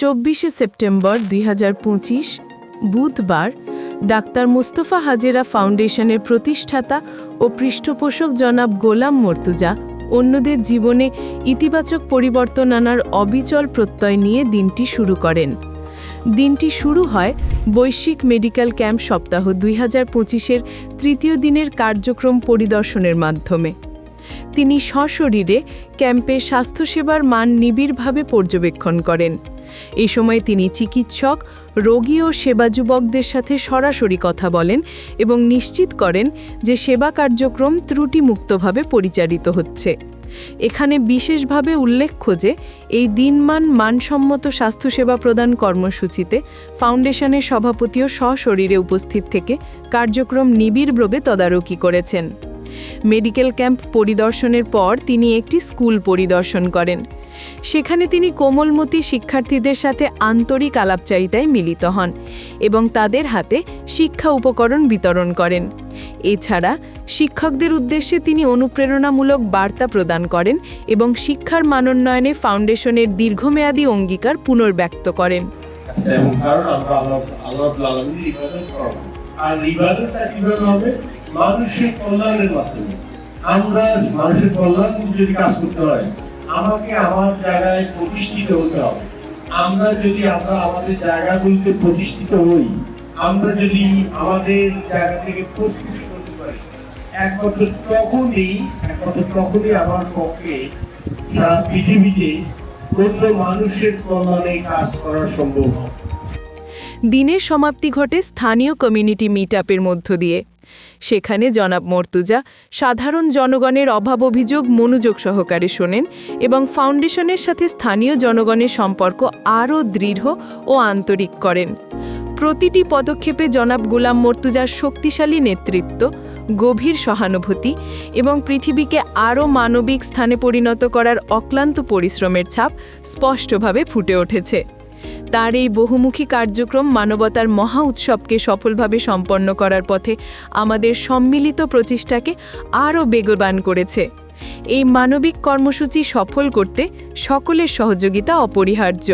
চব্বিশে সেপ্টেম্বর দুই হাজার পঁচিশ, বুধবার ডাক্তার মুস্তফা হাজেরা ফাউন্ডেশনের প্রতিষ্ঠাতা ও পৃষ্ঠপোষক জনাব গোলাম মর্তুজা অন্যদের জীবনে ইতিবাচক পরিবর্তন আনার অবিচল প্রত্যয় নিয়ে দিনটি শুরু করেন। দিনটি শুরু হয় বৈশ্বিক মেডিকেল ক্যাম্প সপ্তাহ দুই হাজার পঁচিশের তৃতীয় দিনের কার্যক্রম পরিদর্শনের মাধ্যমে। তিনি সশরীরে ক্যাম্পে স্বাস্থ্যসেবার মান নিবিড়ভাবে পর্যবেক্ষণ করেন। এই সময় তিনি চিকিৎসক, রোগী ও সেবা যুবকদের সাথে সরাসরি কথা বলেন এবং নিশ্চিত করেন যে সেবা কার্যক্রম ত্রুটিমুক্তভাবে পরিচালিত হচ্ছে। এখানে বিশেষভাবে উল্লেখ্য যে, এই দিনমান মানসম্মত স্বাস্থ্যসেবা প্রদান কর্মসূচিতে ফাউন্ডেশনের সভাপতিও সশরীরে উপস্থিত থেকে কার্যক্রম নিবিড়ভাবে তদারকি করেছেন। মেডিকেল ক্যাম্প পরিদর্শনের পর তিনি একটি স্কুল পরিদর্শন করেন। সেখানে তিনি কোমলমতি শিক্ষার্থীদের সাথে আন্তরিক আলাপচারিতায় মিলিত হন এবং তাদের হাতে শিক্ষা উপকরণ বিতরণ করেন। এছাড়া শিক্ষকদের উদ্দেশ্যে তিনি অনুপ্রেরণামূলক বার্তা প্রদান করেন এবং শিক্ষার মানোন্নয়নে ফাউন্ডেশনের দীর্ঘমেয়াদী অঙ্গীকার পুনর্ব্যক্ত করেন। হবে? মানুষের কল্যাণের মাধ্যমে। আমরা মানুষের কল্যাণ যদি কাজ করতে হয় আমাকে আমার জায়গায় প্রতিষ্ঠিত হতে হবে। আমরা যদি আমরা আমাদের জায়গাগুলিতে প্রতিষ্ঠিত হই, আমরা যদি আমাদের জায়গা থেকে প্রস্তুতি করতে পারি, একমাত্র তখনই একমাত্র তখনই আমার পক্ষে সারা পৃথিবীতে অন্য মানুষের কল্যাণে কাজ করা সম্ভব হবে। দিনের সমাপ্তি ঘটে স্থানীয় কমিউনিটি মিট মধ্য দিয়ে। সেখানে জনাব মর্তুজা সাধারণ জনগণের অভাব অভিযোগ মনোযোগ সহকারে শোনেন এবং ফাউন্ডেশনের সাথে স্থানীয় জনগণের সম্পর্ক আরও দৃঢ় ও আন্তরিক করেন। প্রতিটি পদক্ষেপে জনাব গোলাম মর্তুজার শক্তিশালী নেতৃত্ব, গভীর সহানুভূতি এবং পৃথিবীকে আরও মানবিক স্থানে পরিণত করার অক্লান্ত পরিশ্রমের ছাপ স্পষ্টভাবে ফুটে উঠেছে। তার এই বহুমুখী কার্যক্রম মানবতার মহা উৎসবকে সফলভাবে সম্পন্ন করার পথে আমাদের সম্মিলিত প্রচেষ্টাকে আরও বেগবান করেছে। এই মানবিক কর্মসূচি সফল করতে সকলের সহযোগিতা অপরিহার্য।